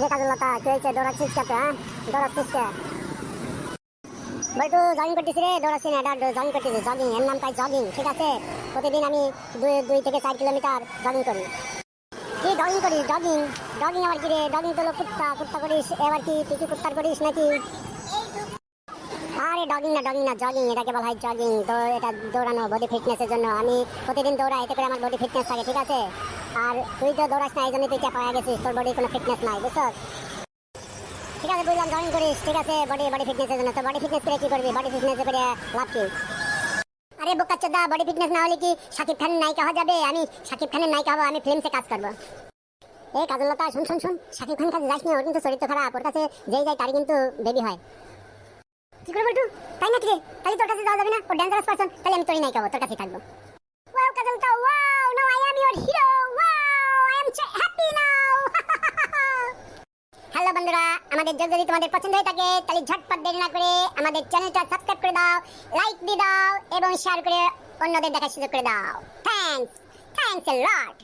হ্যাঁ? এর প্রতিদিন আমি দুই দুই থেকে চার কিলোমিটার জগিং করি। কি জগিং করিস? জগিং জগিং আবার কি রে? জগিং তো কুত্তা কুত্তা করিস, এবার কি তুই কি কুত্তার করিস নাকি? আরে ডগিং না ডগিং না জগিং এটাকে বলা হয় জগিং তো এটা দৌড়ানো বডি ফিটনেসের জন্য। আমি প্রতিদিন দৌড়াই, এতে করে আমার বডি ফিটনেস থাকে, ঠিক আছে? আর তুই তো দৌড়াস না, এই জন্য তুই চাপা হয়ে গেছিস, তোর বডি কোনো ফিটনেস নাই, বুঝছস? ঠিক আছে বুঝলাম জগিং করিস, ঠিক আছে বডি বডি ফিটনেসের জন্য। তো বডি ফিটনেস করে কি করবি? বডি ফিটনেস করে লাভ কি? আরে বোকা চোদা বডি ফিটনেস না হলে কি শাকিব খানের নায়িকা হওয়া যাবে? আমি শাকিব খানের নায়িকা হব, আমি ফিল্মসে কাজ করব। এই কাজলতা, শুন শুন শুন শাকিব খানের কাছে যাস না, ওর কিন্তু চরিত্র খারাপ, ওর কাছে যেই যায় তারই কিন্তু বেবি হয়। কি করে বলটু? তাই নাকি রে? তাহলে তোর কাছে যাওয়া যাবে না? ও ডেঞ্জারাস পারসন তাহলে আমি তোরই নাই খাব তোর কাছেই থাকব। আমাদের যদি যদি তোমাদের পছন্দ হয়ে থাকে, তাহলে ঝটপট দেরি না করে আমাদের চ্যানেলটা সাবস্ক্রাইব করে দাও লাইক দিয়ে দাও, এবং শেয়ার করে অন্যদের দেখার সুযোগ করে দাও। Thanks thanks a lot